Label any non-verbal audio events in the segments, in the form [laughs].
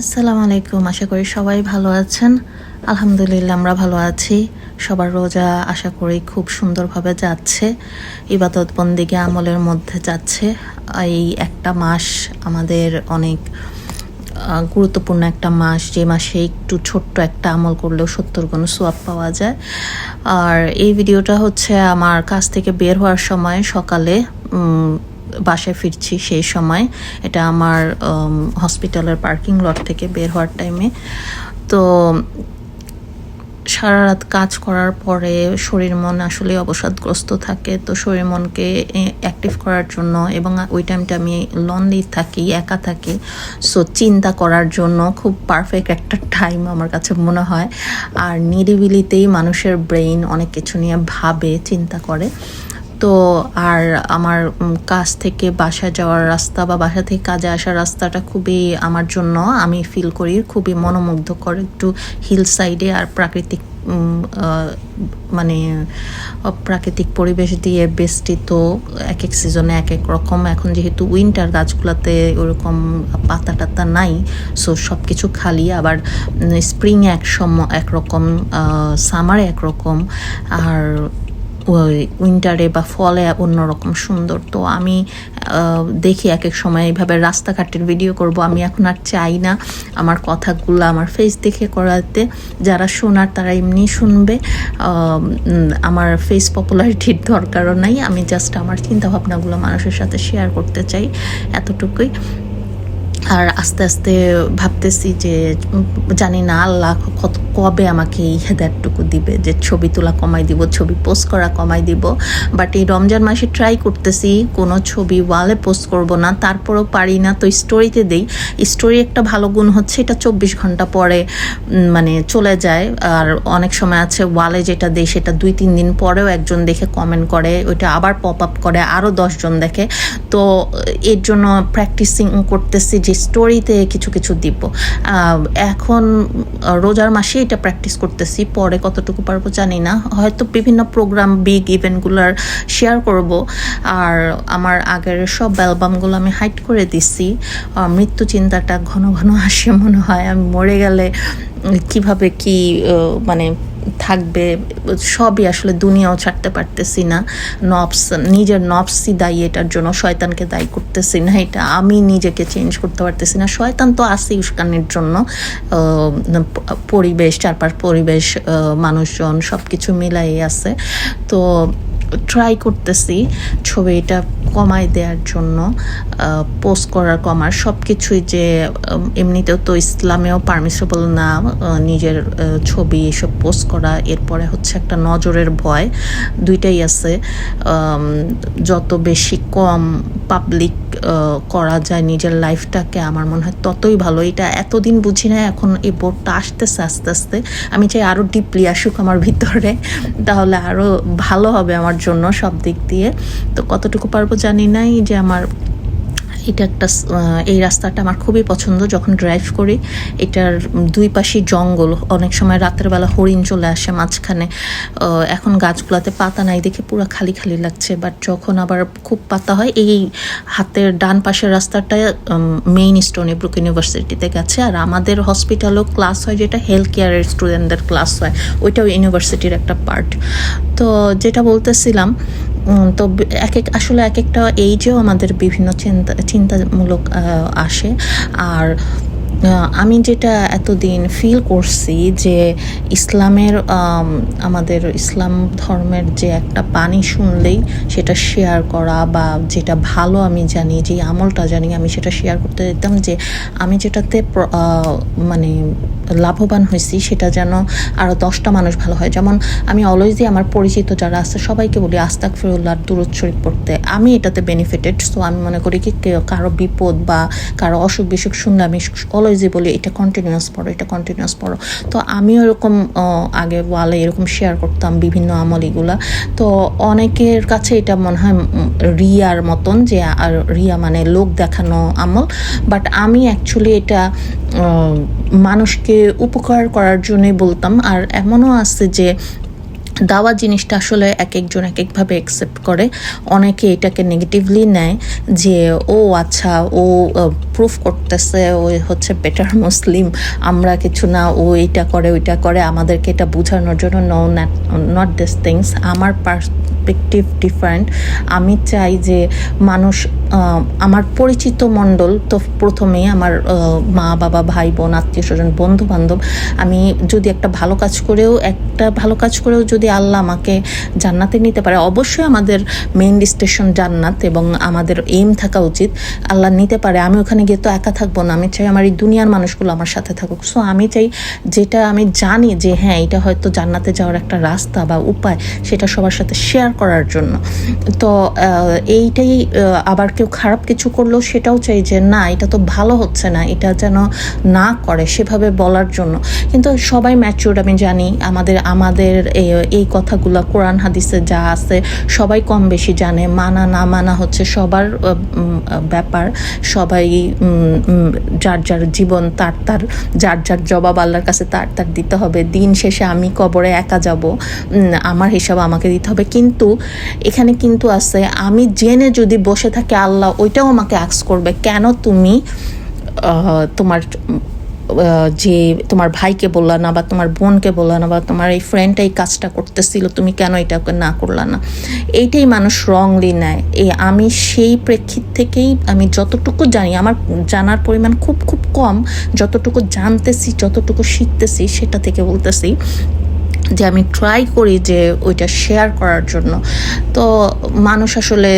আসসালামু আলাইকুম, আশা করি সবাই ভালো আছেন। আলহামদুলিল্লাহ, আমরা ভালো আছি। সবার রোজা আশা করি খুব সুন্দরভাবে যাচ্ছে। ইবাদত বন্দিকে আমলের মধ্যে যাচ্ছে। এই একটা মাস আমাদের অনেক গুরুত্বপূর্ণ একটা মাস। যে মাসে একটু ছোট্ট একটা আমল করলেও সত্তর গুণ সোয়াব পাওয়া যায়। আর এই ভিডিওটা হচ্ছে আমার কাছ থেকে বের হওয়ার সময় সকালে বাসায় ফিরছি সেই সময়। এটা আমার হসপিটালের পার্কিং লট থেকে বের হওয়ার টাইমে তো সারা রাত কাজ করার পরে শরীর মন আসলে অবসাদগ্রস্ত থাকে। তো শরীর মনকে অ্যাক্টিভ করার জন্য এবং ওই টাইমটা আমি লনলি থাকি, একা থাকি। সো চিন্তা করার জন্য খুব পারফেক্ট একটা টাইম আমার কাছে মনে হয়। আর নিরিবিলিতেই মানুষের ব্রেইন অনেক কিছু নিয়ে ভাবে, চিন্তা করে। তো আর আমার কাজ থেকে বাসা যাওয়ার রাস্তা বা বাসা থেকে কাজে আসার রাস্তাটা খুবই আমার জন্য আমি ফিল করি, খুবই মনোমুগ্ধকর একটু হিল সাইডে আর প্রাকৃতিক মানে প্রাকৃতিক পরিবেশ দিয়ে বেষ্টিত এক এক সিজনে এক এক রকম। এখন যেহেতু উইন্টার গাছগুলোতে ওরকম পাতা টাতা নাই সো সব কিছু খালি। আবার স্প্রিং এক সম একরকম সামারে একরকম আর ওই উইন্টারে বা ফলে অন্যরকম সুন্দর। তো আমি দেখি এক এক সময় এইভাবে রাস্তাঘাটের ভিডিও করব। আমি এখন আর চাই না আমার কথাগুলো আমার ফেস দেখে করাতে। যারা শোনার তারা এমনি শুনবে। আমার ফেস পপুলারিটির দরকারও নাই। আমি জাস্ট আমার চিন্তাভাবনাগুলো মানুষের সাথে শেয়ার করতে চাই এতটুকুই। আর আস্তে আস্তে ভাবতেছি যে, জানি না আল্লাহ কত, কবে আমাকে এই হেদারটুকু দিবে, যে ছবি তোলা কমাই দিব, ছবি পোস্ট করা কমাই দিব। বাট এই রমজান মাসে ট্রাই করতেছি, কোনো ছবি ওয়ালে পোস্ট করব না, তারপরেও পারি না। তো স্টোরিতে দেই স্টোরি একটা ভালো গুণ হচ্ছে, এটা চব্বিশ ঘণ্টা পরে মানে চলে যায়। আর অনেক সময় আছে ওয়ালে যেটা দেয় সেটা দুই, তিন দিন পরেও একজন দেখে কমেন্ট করে, ওইটা আবার পপ আপ করে আরও দশজন দেখে। তো এর জন্য প্র্যাকটিসিং করতেছি যে স্টোরিতে কিছু কিছু দিব। এখন রোজার মাসে এটা প্র্যাকটিস করতেছি, পরে কতটুকু পারব জানি না। হয়তো বিভিন্ন প্রোগ্রাম বিগ ইভেন্টগুলোর শেয়ার করব। আর আমার আগের সব অ্যালবামগুলো আমি হাইট করে দিছি। মৃত্যু চিন্তাটা ঘন ঘন আসে মনে হয়। আমি মরে গেলে কীভাবে কি মানে থাকবে, সবই আসলে দুনিয়াও ছাড়তে পারতেছি না। নবস, নিজের নবসই দায়ী, এটার জন্য শয়তানকে দায়ী করতেছি না, এটা আমি নিজেকে চেঞ্জ করতে পারতেছি না। শয়তান তো আসি উস্কানির জন্য। পরিবেশ, চারপাশ পরিবেশ মানুষজন সব কিছু মিলাই আছে। তো ট্রাই করতেছি ছবিটা কমাই দেওয়ার জন্য পোস্ট করার কমার সব কিছুই যে এমনিতেও তো ইসলামেও পারমিসেবল না নিজের ছবি এসব পোস্ট করা, এরপরে হচ্ছে একটা নজরের ভয়, দুইটাই আছে যত বেশি কম পাবলিক করা যায় নিজের লাইফটাকে আমার মনে হয় ততই ভালো। এটা এতদিন বুঝি না, এখন এই বোর্ডটা আসতেছে আস্তে আস্তে। আমি চাই আরও ডিপলি আসুক আমার ভিতরে, তাহলে আরও ভালো হবে আমার জন্য সব দিক দিয়ে। তো কতটুকু পারব জানি নাই যে আমার এটা একটা এই রাস্তাটা আমার খুবই পছন্দ। যখন ড্রাইভ করি, এটার দুই পাশে জঙ্গল। অনেক সময় রাতের বেলা হরিণ চলে আসে মাঝখানে। এখন গাছগুলোতে পাতা নাই দেখে পুরো খালি খালি লাগছে। বাট যখন আবার খুব পাতা হয়, এই হাতের ডান পাশের রাস্তাটা মেইন স্টোনি ব্রুক ইউনিভার্সিটিতে গেছে। আর আমাদের হসপিটালেও ক্লাস হয় যেটা হেলথ কেয়ারের স্টুডেন্টদের ক্লাস হয়। ওইটাও ইউনিভার্সিটির একটা পার্ট তো যেটা বলতেছিলাম তো এক এক আসলে এক একটা এইজেও আমাদের বিভিন্ন চিন্তা চিন্তামূলক আসে। আর আমি যেটা এতদিন ফিল করছি যে ইসলামের আমাদের ইসলাম ধর্মের যে একটা বাণী শুনলেই সেটা শেয়ার করা বা যেটা ভালো আমি জানি যে আমলটা জানি, আমি সেটা শেয়ার করতে দিতাম যে আমি যেটাতে মানে লাভবান হয়েছি সেটা যেন আরও দশটা মানুষ ভালো হয়। যেমন আমি অলওয়েজই আমার পরিচিত যারা আছে সবাইকে বলি আস্তাক ফিরুল্লাহ দূরত শরীফ পড়তে। আমি এটাতে বেনিফিটেড সো আমি মনে করি কি কারও বিপদ বা কারও অসুখ বিসুখ শুনলে আমি অলওয়েজই বলি এটা কন্টিনিউয়াস পড়ো এটা কন্টিনিউয়াস পড়ো। তো আমিও এরকম আগে ওয়ালে এরকম শেয়ার করতাম বিভিন্ন আমলিগুলা তো অনেকের কাছে এটা মনে হয় রিয়ার মতন যে আর রিয়া মানে লোক দেখানো আমল। বাট আমি অ্যাকচুয়ালি এটা আহ, মানুষকে উপকার করার জন্যই বলতাম। আর এমনও আছে যে, দাওয়া জিনিসটা আসলে এক একজন এক একভাবে অ্যাকসেপ্ট করে। অনেকে এটাকে নেগেটিভলি নেয় যে, ও আচ্ছা ও প্রুফ করতেছে, ও হচ্ছে বেটার [laughs] মুসলিম। আমরা কিছু না, ও এইটা করে, ওইটা করে। আমাদেরকে এটা বোঝানোর জন্য নো নট দিস থিংস আমার পার্সপেক্টিভ ডিফারেন্ট আমি চাই যে, মানুষ আমার পরিচিত মণ্ডল, তো প্রথমে আমার মা, বাবা, ভাই, বোন, আত্মীয় স্বজন, বন্ধু বান্ধব, আমি যদি একটা ভালো কাজ করেও, একটা ভালো কাজ করেও যদি আল্লাহ আমাকে জান্নাতে নিতে পারে, অবশ্যই আমাদের মেইন স্টেশন জান্নাত এবং আমাদের এইম থাকা উচিত আল্লাহ নিতে পারে। আমি ওখানে গিয়ে তো একা থাকব না, আমি চাই আমার এই দুনিয়ার মানুষগুলো আমার সাথে থাকুক। সো আমি চাই যেটা আমি জানি যে হ্যাঁ এটা হয়তো জান্নাতে যাওয়ার একটা রাস্তা বা উপায়, সেটা সবার সাথে শেয়ার করার জন্য। তো এইটাই আবার কেউ খারাপ কিছু করলেও সেটাও চাই যে না, এটা তো ভালো হচ্ছে না, এটা যেন না করে সেভাবে বলার জন্য। কিন্তু সবাই ম্যাচিওর আমি জানি, আমাদের আমাদের এই- কথাগুলো কোরআন হাদিসে যা আছে সবাই কম বেশি জানে, মানা না মানা হচ্ছে সবার ব্যাপার। সবাই যার যার জীবন তার তার, যার যার জবাব আল্লাহর কাছে তার তার দিতে হবে। দিন শেষে আমি কবরে একা যাব আমার হিসাব আমাকে দিতে হবে। কিন্তু এখানে কিন্তু আছে, আমি জেনে যদি বসে থাকি আল্লাহ ওইটাও আমাকে আক্স করবে, কেন তুমি তোমার যে তোমার ভাইকে বললা না বা তোমার বোনকে বললা না বা তোমার এই ফ্রেন্ডটা এই কাজটা করতেছিল, তুমি কেন এটাকে না করলা না? এইটাই মানুষ রংলি নেয়। এই আমি সেই প্রেক্ষিত থেকেই আমি যতটুকু জানি, আমার জানার পরিমাণ খুব খুব কম, যতটুকু জানতেছি, যতটুকু শিখতেছি, সেটা থেকে বলতেছি যে আমি ট্রাই করি যে ওইটা শেয়ার করার জন্য। তো মানুষ আসলে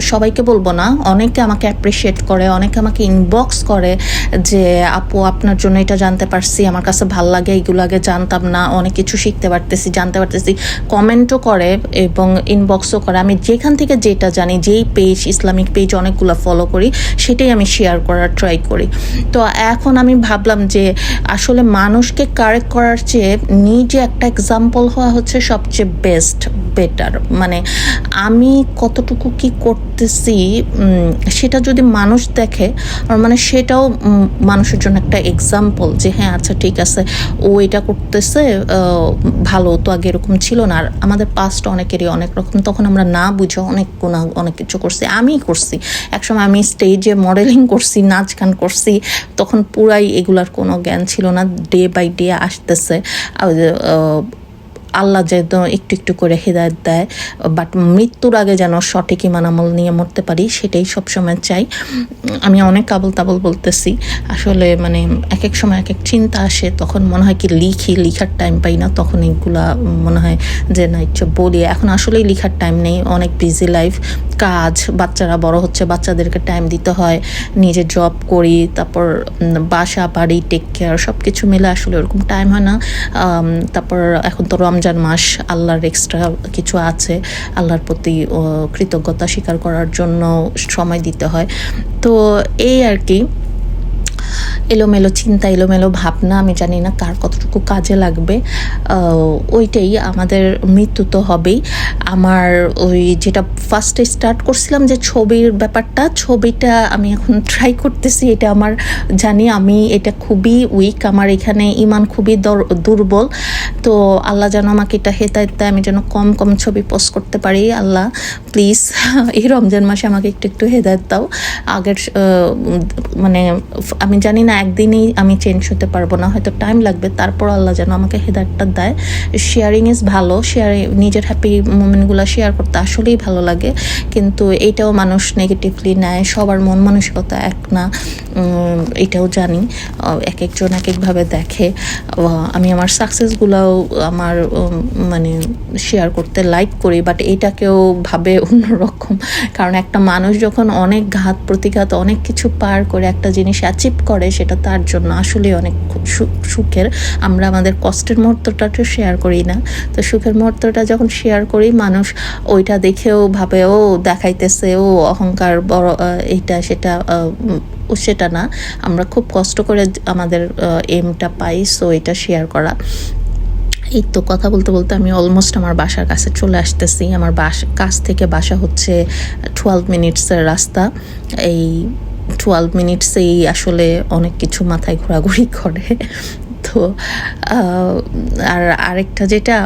সবাইকে বলব না। অনেকে আমাকে অ্যাপ্রিসিয়েট করে, অনেকে আমাকে ইনবক্স করে যে, আপু, আপনার জন্য এটা জানতে পারছি, আমার কাছে ভালো লাগে, এইগুলো আগে জানতাম না, অনেক কিছু শিখতে পারতেছি, জানতে পারতেছি। কমেন্টও করে এবং ইনবক্সও করে। আমি যেখান থেকে যেটা জানি, যেই পেজ ইসলামিক পেজ অনেকগুলো ফলো করি, সেটাই আমি শেয়ার করার ট্রাই করি। তো এখন আমি ভাবলাম যে, আসলে মানুষকে কারেক্ট করার চেয়ে নিজে একটা এক্সাম্পল হওয়া হচ্ছে সবচেয়ে বেস্ট বেটার মানে আমি কতটুকু কি করতেছি সেটা যদি মানুষ দেখে মানে সেটাও মানুষের জন্য একটা এক্সাম্পল যে হ্যাঁ আচ্ছা ঠিক আছে, ও এটা করতেছে ভালো তো আগে এরকম ছিল না। আর আমাদের পাস্ট অনেকেরই অনেক রকম, তখন আমরা না বুঝে অনেক গুণা, অনেক কিছু করছি। আমিই করছি। একসময় আমি স্টেজে মডেলিং করছি, নাচ গান করছি, তখন পুরাই এগুলার কোনো জ্ঞান ছিল না। ডে বাই ডে আসতেছে। আল্লাহ যেন একটু একটু করে হেদায়ত দেয় বাট মৃত্যুর আগে যেন সঠিক ইমান আমল নিয়ে মরতে পারি, সেটাই সবসময় চাই। আমি অনেক আবল তাবল বলতেছি, আসলে মানে এক এক সময় এক এক চিন্তা আসে, তখন মনে হয় কি লিখি, লিখার টাইম পাই না, তখন এগুলা মনে হয় যে না ইচ্ছে বলি। এখন আসলেই লিখার টাইম নেই, অনেক বিজি লাইফ কাজ, বাচ্চারা বড় হচ্ছে, বাচ্চাদেরকে টাইম দিতে হয়, নিজে জব করি, তারপর বাসা, বাড়ি টেক কেয়ার সব কিছু মিলে আসলে ওরকম টাইম হয় না। তারপর এখন তো রমজান মাস আল্লাহর এক্সট্রা কিছু আছে, আল্লাহর প্রতি কৃতজ্ঞতা স্বীকার করার জন্য সময় দিতে হয়। তো এই আর কি। এলোমেলো চিন্তা, এলোমেলো ভাবনা, আমি জানি না কার কতটুকু কাজে লাগবে। ওইটাই আমাদের মৃত্যু তো হবেই। আমার ওই যেটা ফার্স্টে স্টার্ট করছিলাম যে ছবির ব্যাপারটা, ছবিটা আমি এখন ট্রাই করতেছি, এটা আমার জানি আমি এটা খুবই উইক আমার এখানে ইমান খুবই দর- দুর্বল। তো আল্লাহ যেন আমাকে এটা হেতায়ত আমি যেন কম কম ছবি পোস্ট করতে পারি। আল্লাহ প্লিজ [laughs] এই রমজান মাসে আমাকে একটু একটু হেদায়ত দাও। আগের মানে আমি জানি না একদিনেই আমি চেঞ্জ হতে পারব না, হয়তো টাইম লাগবে, তারপর আল্লাহ যেন আমাকে হেদায়তটা দেয়। শেয়ারিং ইজ ভালো শেয়ারিং নিজের হ্যাপি মোমেন্টগুলো শেয়ার করতে আসলেই ভালো লাগে, কিন্তু এইটাও মানুষ নেগেটিভলি নেয়, সবার মন মানসিকতা এক না এটাও জানি এক একজন এক একভাবে দেখে আমি আমার সাকসেসগুলোও আমার মানে শেয়ার করতে লাইক করি বাট এটাকেও ভাবে অন্যরকম, কারণ একটা মানুষ যখন অনেক ঘাত, প্রতিঘাত, অনেক কিছু পার করে একটা জিনিস অ্যাচিভ করে সেটা তার জন্য আসলে অনেক সুখের। আমরা আমাদের কষ্টের মুহূর্তটা তো শেয়ার করি না। তো সুখের মুহূর্তটা যখন শেয়ার করি, মানুষ ওইটা দেখেও ভাবে, ও, দেখাইতেছে, ও, অহংকার, বড় এইটা, সেটা সেটা না। আমরা খুব কষ্ট করে আমাদের এমটা পাই সো এটা শেয়ার করা। এই তো কথা বলতে বলতে আমি অলমোস্ট আমার বাসার কাছে চলে আসতেছি। আমার বাস, কাছ থেকে বাসা হচ্ছে টুয়েলভ মিনিটসের রাস্তা। এই টুয়েলভ মিনিটসেই আসলে অনেক কিছু মাথায় ঘোরাঘুরি করে। তো আর আরেকটা যেটা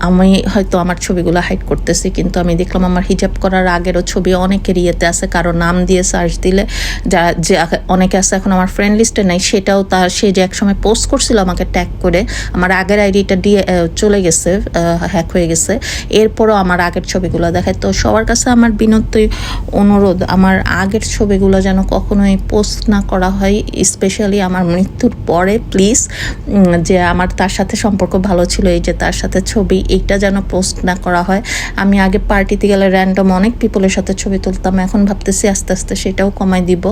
আম, হয়তো আমার ছবিগুলো হাইড করতেছি কিন্তু আমি দেখলাম আমার হিজাব করার আগেরও ছবি অনেকের ইয়েতে আছে কারও নাম দিয়ে সার্চ দিলে যা যে অনেকে আছে এখন আমার ফ্রেন্ড লিস্টে নাই সেটাও তার সে যে একসময় পোস্ট করছিল আমাকে ট্যাগ করে আমার আগের আইডিটা দিয়ে চলে গেছে হ্যাক হয়ে গেছে এরপরও আমার আগের ছবিগুলো দেখায়। তো সবার কাছে আমার বিনত অনুরোধ আমার আগের ছবিগুলো যেন কখনোই পোস্ট না করা হয় স্পেশালি আমার মৃত্যুর পরে প্লিজ যে আমার তার সাথে সম্পর্ক ভালো ছিল এই যে তার সাথে ছবি এইটা যেন পোস্ট না করা হয়। আমি আগে পার্টিতে গেলে র্যান্ডম অনেক পিপলের সাথে ছবি তুলতাম, এখন ভাবতেছি আস্তে আস্তে সেটাও কমাই দিব।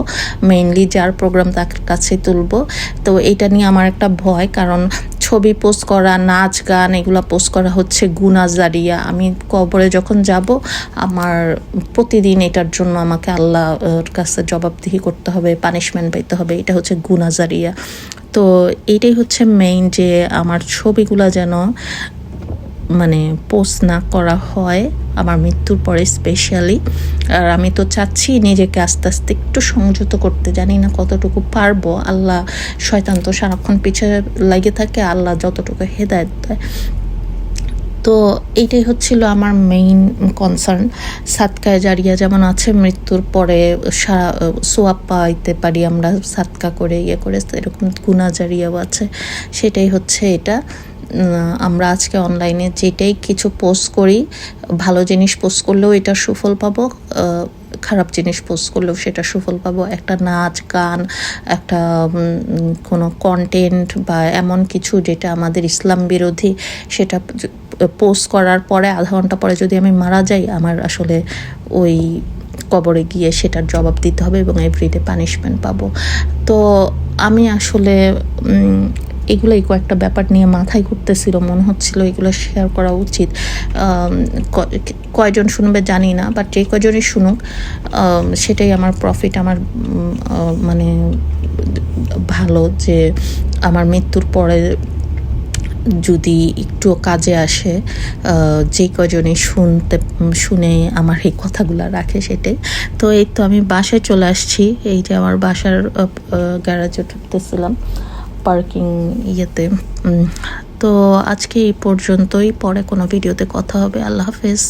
মেইনলি যার প্রোগ্রাম তার কাছে তুলবো। তো এটা নিয়ে আমার একটা ভয়, কারণ ছবি পোস্ট করা, নাচ, গান এগুলো পোস্ট করা হচ্ছে গুনা জারিয়া। আমি কবরে যখন যাব, আমার প্রতিদিন এটার জন্য আমাকে আল্লাহর কাছে জবাবদিহি করতে হবে পানিশমেন্ট পাইতে হবে। এটা হচ্ছে গুনা জারিয়া। তো এটাই হচ্ছে মেইন যে আমার ছবিগুলো যেন মানে পোস্ট না করা হয় আমার মৃত্যুর পরে স্পেশালি আর আমি তো চাচ্ছি নিজেকে আস্তে আস্তে একটু সংযত করতে। জানি না কতটুকু পারব। আল্লাহ শয়তান তো সারাক্ষণ পিছে লাগে থাকে। আল্লাহ যতটুকু হেদায়ত দেয়। তো এইটাই হচ্ছিল আমার মেইন কনসার্ন সাতকায় জারিয়া যেমন আছে, মৃত্যুর পরে সারা সোয়াব পাইতে পারি আমরা। সাতকা করে ইয়ে করে এরকম গুণা জারিয়াও আছে। সেটাই হচ্ছে এটা। আমরা আজকে অনলাইনে যেটাই কিছু পোস্ট করি, ভালো জিনিস পোস্ট করলেও এটা সুফল পাবো খারাপ জিনিস পোস্ট করলেও সেটা সুফল পাবো। একটা নাচ, গান, একটা কোনো কন্টেন্ট বা এমন কিছু যেটা আমাদের ইসলাম বিরোধী, সেটা পোস্ট করার পরে, আধা ঘণ্টা পরে যদি আমি মারা যাই, আমার আসলে ওই কবরে গিয়ে সেটার জবাব দিতে হবে এবং এভরিডে পানিশমেন্ট পাবো। তো আমি আসলে এগুলোই কয়েকটা ব্যাপার নিয়ে মাথায় ঘুরতেছিল, মনে হচ্ছিল এগুলো শেয়ার করা উচিত। কয়জন শুনবে জানি না বাট যে কয়জনই শুনুক সেটাই আমার প্রফিট আমার মানে ভালো যে আমার মৃত্যুর পরে যদি একটু কাজে আসে যে কজনই শুনতে, শুনে আমার এই কথাগুলো রাখে সেটাই। তো এই তো আমি বাসায় চলে আসছি, এই যে আমার বাসার গ্যারাজে ঢুকতেছিলাম। পার্কিং ইয়েতে। তো আজকে এই পর্যন্তই পরে কোনো ভিডিওতে কথা হবে। আল্লাহ হাফেজ।